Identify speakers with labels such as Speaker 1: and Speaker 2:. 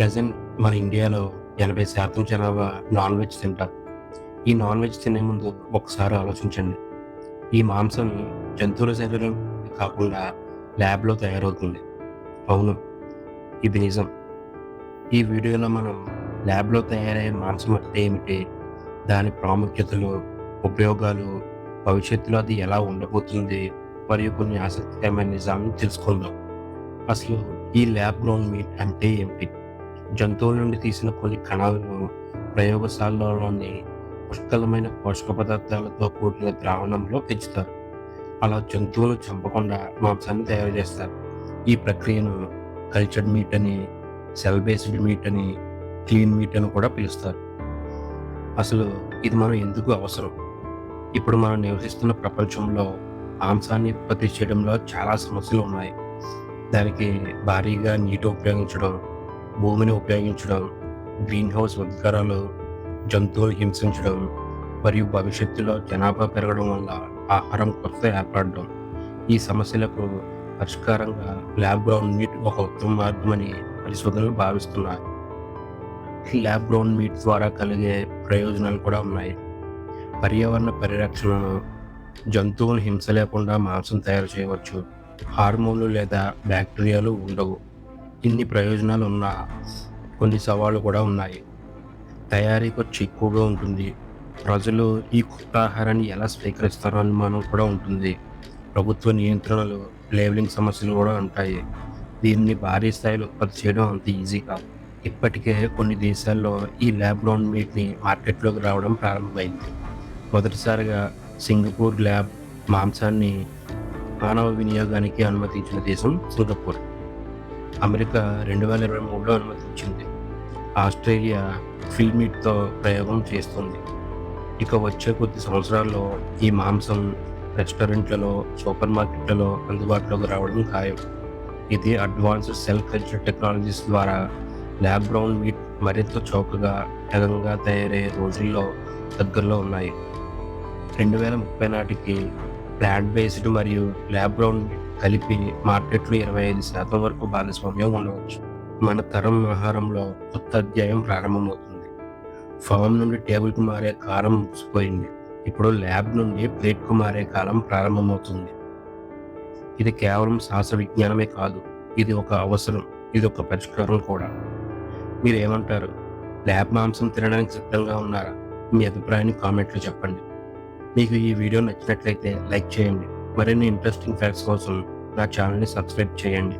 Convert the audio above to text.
Speaker 1: Present మన ఇండియాలో ఎనభై శాతం జనాభా నాన్ వెజ్ తింటారు. ఈ నాన్ వెజ్ తినే ముందు ఒకసారి ఆలోచించండి. ఈ మాంసం జంతువుల శరీరం కాకుండా ల్యాబ్లో తయారవుతుంది. అవును ఇది నిజం. ఈ వీడియోలో మనం ల్యాబ్లో తయారయ్యే మాంసం అంటే ఏమిటి? దాని ప్రాముఖ్యతలు ఉపయోగాలు భవిష్యత్తులో అది ఎలా ఉండబోతుంది మరియు కొన్ని ఆసక్తికరమైన నిజాలను తెలుసుకుందాం. అసలు ఈ ల్యాబ్ గ్రౌండ్ మీట్ అంటే ఏమిటి? జంతువుల నుండి తీసిన కొన్ని కణాలను ప్రయోగశాలలోని పుష్కలమైన పోషక పదార్థాలతో కూడిన ద్రావణంలో పెంచుతారు. అలా జంతువులు చంపకుండా మాంసాన్ని తయారు చేస్తారు. ఈ ప్రక్రియను కల్చర్డ్ మీట్ అని సెల్ బేస్డ్ మీట్ అని క్లీన్ మీట్ అని కూడా పిలుస్తారు. అసలు ఇది మనం ఎందుకు అవసరం? ఇప్పుడు మనం నివసిస్తున్న ప్రపంచంలో మాంసాన్ని ఉత్పత్తి చేయడంలో చాలా సమస్యలు ఉన్నాయి. దానికి భారీగా నీటి ఉపయోగించడం భూమిని ఉపయోగించడం గ్రీన్ హౌస్ ఉద్గారాలు జంతువులు హింసించడం మరియు భవిష్యత్తులో జనాభా పెరగడం వల్ల ఆహారం కొరత ఏర్పడడం ఈ సమస్యలకు పరిష్కారంగా ల్యాబ్ గ్రౌండ్ మీట్ ఒక ఉత్తమ మార్గమని పరిశోధనలు భావిస్తున్నారు ల్యాబ్ గ్రౌండ్ మీట్ ద్వారా కలిగే ప్రయోజనాలు కూడా ఉన్నాయి. పర్యావరణ పరిరక్షణను జంతువులు హింస లేకుండా మాంసం తయారు చేయవచ్చు. హార్మోన్లు లేదా బ్యాక్టీరియాలు ఉండవు. ఇన్ని ప్రయోజనాలు ఉన్నా కొన్ని సవాళ్ళు కూడా ఉన్నాయి. తయారీ ఖర్చు ఎక్కువగా ఉంటుంది. ప్రజలు ఈ కొత్త ఆహారాన్ని ఎలా స్వీకరిస్తారో అనుమానం కూడా ఉంటుంది. ప్రభుత్వ నియంత్రణలు లేబులింగ్ సమస్యలు కూడా ఉంటాయి. దీన్ని భారీ స్థాయిలో ఉత్పత్తి చేయడం అంత ఈజీ కాదు. ఇప్పటికే కొన్ని దేశాల్లో ఈ ల్యాబ్ గ్రౌండ్ మీట్ని మార్కెట్లోకి రావడం ప్రారంభమైంది. మొదటిసారిగా సింగపూర్ ల్యాబ్ మాంసాన్ని మానవ వినియోగానికి అనుమతించిన దేశం సింగపూర్. అమెరికా రెండు వేల ఇరవై మూడులో అనుమతించింది. ఆస్ట్రేలియా ఫిల్మీట్తో ప్రయోగం చేస్తుంది. ఇక వచ్చే కొద్ది సంవత్సరాల్లో ఈ మాంసం రెస్టారెంట్లలో సూపర్ మార్కెట్లలో అందుబాటులోకి రావడం ఖాయం. ఇది అడ్వాన్స్డ్ సెల్ కల్చర్ టెక్నాలజీస్ ద్వారా ల్యాబ్ బ్రౌన్ మీట్ మరింత చౌకగా వేగంగా తయారయ్యే రోజుల్లో దగ్గరలో ఉన్నాయి. రెండు వేల ముప్పై నాటికి ప్లాంట్ బేస్డ్ మరియు ల్యాబ్ గ్రౌండ్ కలిపి మార్కెట్లో ఇరవై ఐదు శాతం వరకు భాగస్వామ్యం ఉండవచ్చు. మన తరం ఆహారంలో కొత్త అధ్యాయం ప్రారంభమవుతుంది. ఫామ్ నుండి టేబుల్కు మారే కాలం ముగిసిపోయింది. ఇప్పుడు ల్యాబ్ నుండి ప్లేట్కు మారే కాలం ప్రారంభమవుతుంది. ఇది కేవలం శాస్త్ర విజ్ఞానమే కాదు ఇది ఒక అవసరం ఇది ఒక పరిష్కారం కూడా. మీరు ఏమంటారు ల్యాబ్ మాంసం తినడానికి సిద్ధంగా ఉన్నారా? మీ అభిప్రాయాన్ని కామెంట్లో చెప్పండి. మీకు ఈ వీడియో నచ్చినట్లయితే లైక్ చేయండి. మరిన్ని ఇంట్రెస్టింగ్ ఫ్యాక్ట్స్ కోసం నా ఛానల్ని సబ్స్క్రైబ్ చేయండి.